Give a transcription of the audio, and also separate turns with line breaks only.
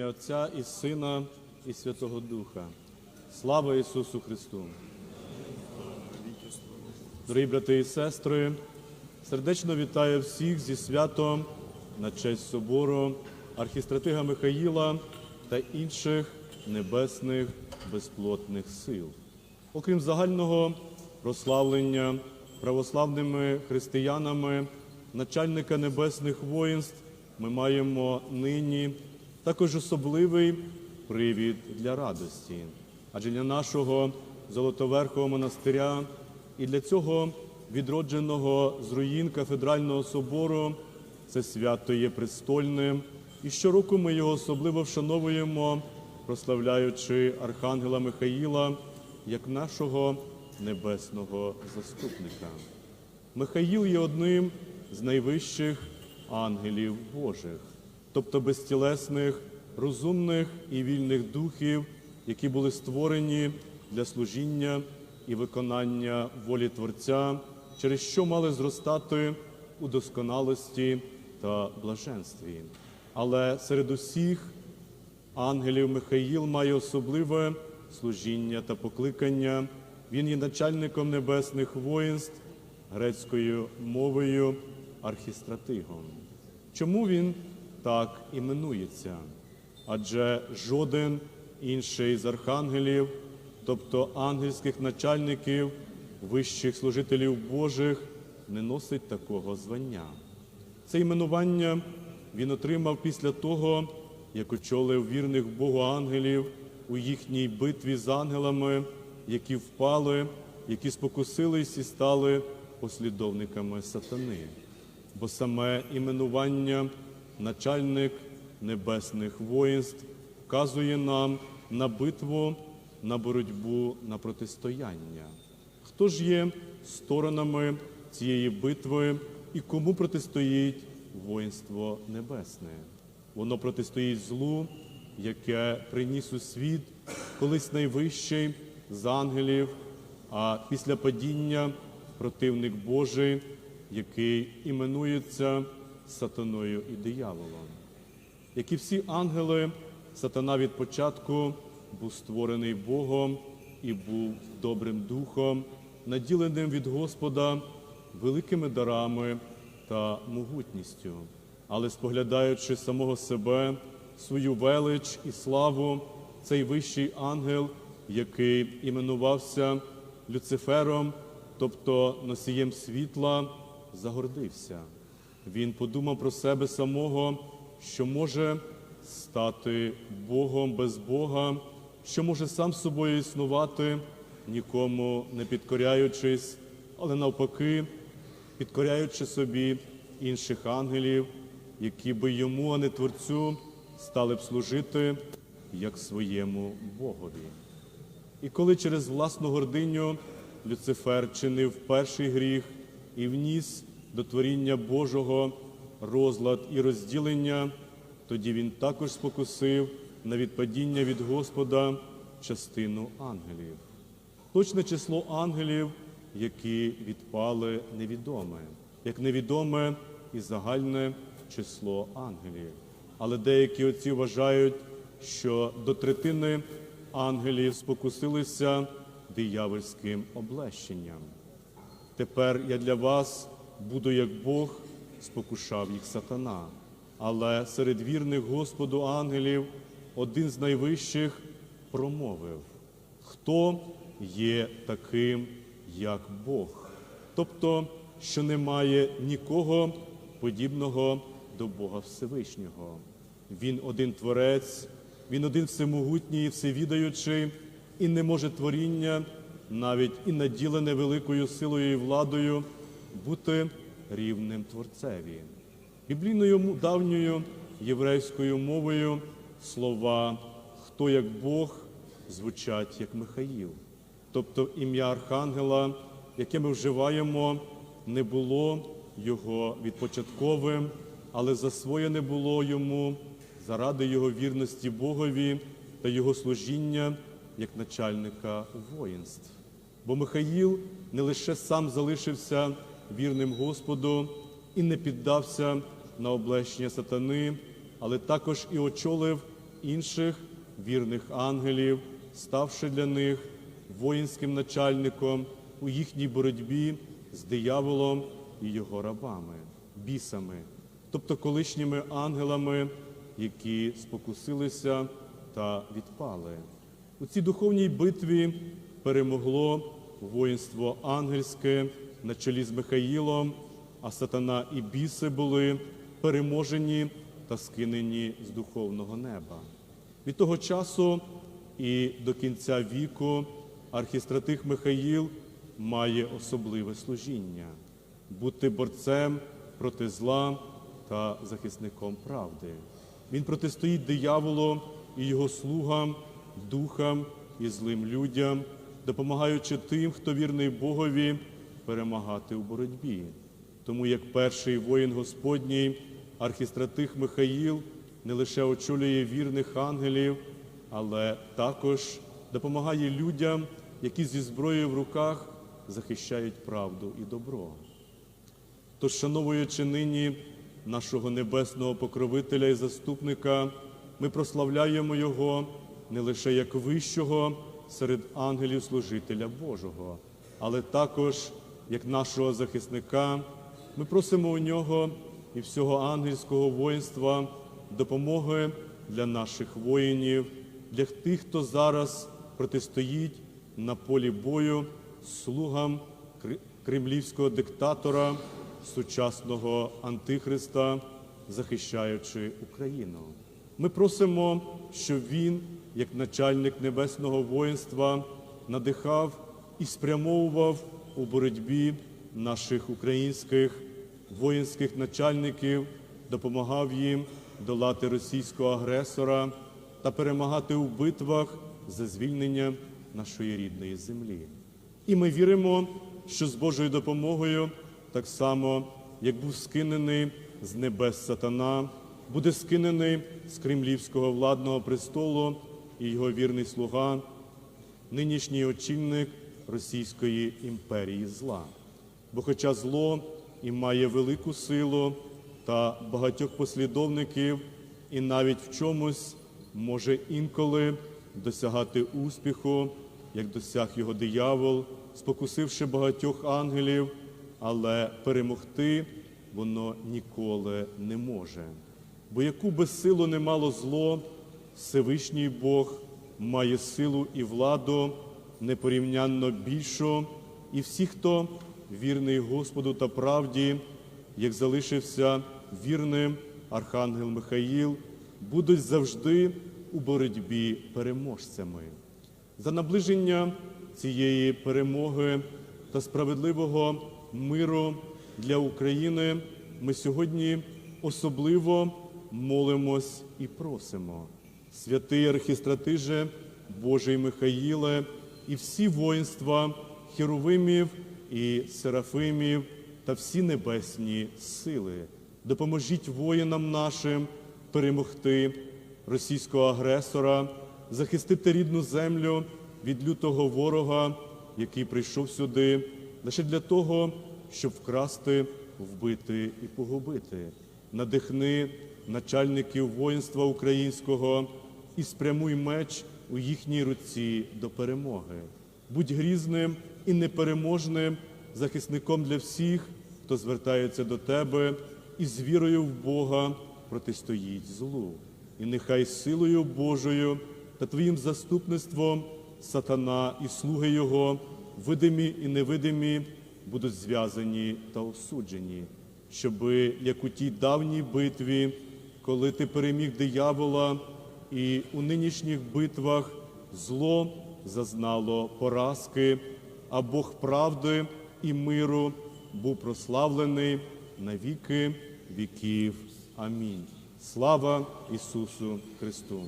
ім'я Отця і Сина, і Святого Духа. Слава Ісусу Христу! Дорогі брати і сестри, сердечно вітаю всіх зі святом на честь собору архістратига Михаїла та інших небесних безплотних сил. Окрім загального прославлення православними християнами, начальника небесних воїнств, ми маємо нині також особливий привід для радості. Адже для нашого Золотоверхового монастиря і для цього відродженого з руїн кафедрального собору це свято є престольним. І щороку ми його особливо вшановуємо, прославляючи Архангела Михаїла як нашого небесного заступника. Михаїл є одним з найвищих ангелів Божих, тобто безтілесних, розумних і вільних духів, які були створені для служіння і виконання волі Творця, через що мали зростати у досконалості та блаженстві. Але серед усіх ангелів Михаїл має особливе служіння та покликання. Він є начальником небесних воїнств грецькою мовою архістратигом. Чому він так іменується? Адже жоден інший з архангелів, тобто ангельських начальників, вищих служителів Божих, не носить такого звання. Це іменування він отримав після того, як очолив вірних Богу ангелів у їхній битві з ангелами, які впали, які спокусились і стали послідовниками сатани. Бо саме іменування начальник небесних воїнств вказує нам на битву, на боротьбу, на протистояння. Хто ж є сторонами цієї битви і кому протистоїть воїнство небесне? Воно протистоїть злу, яке приніс у світ колись найвищий з ангелів, а після падіння противник Божий, який іменується сатаною і дияволом. Як і всі ангели, сатана від початку був створений Богом і був добрим духом, наділеним від Господа великими дарами та могутністю. Але споглядаючи самого себе, свою велич і славу, цей вищий ангел, який іменувався Люцифером, тобто носієм світла, загордився. Він подумав про себе самого, що може стати Богом без Бога, що може сам собою існувати, нікому не підкоряючись, але навпаки, підкоряючи собі інших ангелів, які би йому, а не Творцю, стали б служити як своєму Богові. І коли через власну гординю Люцифер чинив перший гріх і вніс до творіння Божого розлад і розділення, тоді він також спокусив на відпадіння від Господа частину ангелів. Точне число ангелів, які відпали невідоме, як невідоме і загальне число ангелів. Але деякі отці вважають, що до третини ангелів спокусилися диявольським облещенням. Тепер я для вас буду як Бог, спокушав їх сатана. Але серед вірних Господу ангелів один з найвищих промовив, хто є таким, як Бог, тобто, що немає нікого подібного до Бога Всевишнього. Він один творець, він один всемогутній і всевідаючий, і не може творіння, навіть і наділене великою силою і владою, бути рівним Творцеві. Біблійною давньою єврейською мовою слова хто як Бог звучать як Михаїл. Тобто ім'я Архангела, яке ми вживаємо, не було його відпочатковим, але засвоєне було йому заради його вірності Богові та його служіння як начальника воїнств. Бо Михаїл не лише сам залишився вірним Господу і не піддався на облещення сатани, але також і очолив інших вірних ангелів, ставши для них воїнським начальником у їхній боротьбі з дияволом і його рабами, бісами, тобто колишніми ангелами, які спокусилися та відпали. У цій духовній битві перемогло воїнство ангельське на чолі з Михаїлом, а сатана і біси були переможені та скинені з духовного неба. Від того часу і до кінця віку архістратих Михаїл має особливе служіння бути борцем проти зла та захисником правди. Він протистоїть дияволу і його слугам, духам і злим людям, допомагаючи тим, хто вірний Богові, перемагати у боротьбі. Тому як перший воїн Господній, архістратих Михаїл не лише очолює вірних ангелів, але також допомагає людям, які зі зброєю в руках захищають правду і добро. Тож, шановуючи нині нашого небесного покровителя і заступника, ми прославляємо Його не лише як вищого серед ангелів служителя Божого, але також як нашого захисника. Ми просимо у нього і всього ангельського воїнства допомоги для наших воїнів, для тих, хто зараз протистоїть на полі бою слугам кремлівського диктатора, сучасного антихриста, захищаючи Україну. Ми просимо, щоб він, як начальник небесного воїнства, надихав і спрямовував у боротьбі наших українських воїнських начальників, допомагав їм долати російського агресора та перемагати у битвах за звільнення нашої рідної землі. І ми віримо, що з Божою допомогою, так само, як був скинений з небес сатана, буде скинений з кремлівського владного престолу і його вірний слуга, нинішній очільник Російської імперії зла. Бо хоча зло і має велику силу та багатьох послідовників, і навіть в чомусь може інколи досягати успіху, як досяг його диявол, спокусивши багатьох ангелів, але перемогти воно ніколи не може. Бо яку би силу не мало зло, Всевишній Бог має силу і владу непорівнянно більшу, і всі, хто вірний Господу та правді, як залишився вірним Архангел Михаїл, будуть завжди у боротьбі переможцями. За наближення цієї перемоги та справедливого миру для України ми сьогодні особливо молимось і просимо. Святий архістратиже Божий Михаїле і всі воїнства херовимів і серафимів та всі небесні сили. Допоможіть воїнам нашим перемогти російського агресора, захистити рідну землю від лютого ворога, який прийшов сюди лише для того, щоб вкрасти, вбити і погубити. Надихни начальників воїнства українського і спрямуй меч у їхній руці до перемоги. Будь грізним і непереможним захисником для всіх, хто звертається до тебе і з вірою в Бога протистоїть злу. І нехай силою Божою та Твоїм заступництвом сатана і слуги Його, видимі і невидимі, будуть зв'язані та осуджені, щоби, як у тій давній битві, коли ти переміг диявола, і у нинішніх битвах зло зазнало поразки, а Бог правди і миру був прославлений на віки віків. Амінь. Слава Ісусу Христу!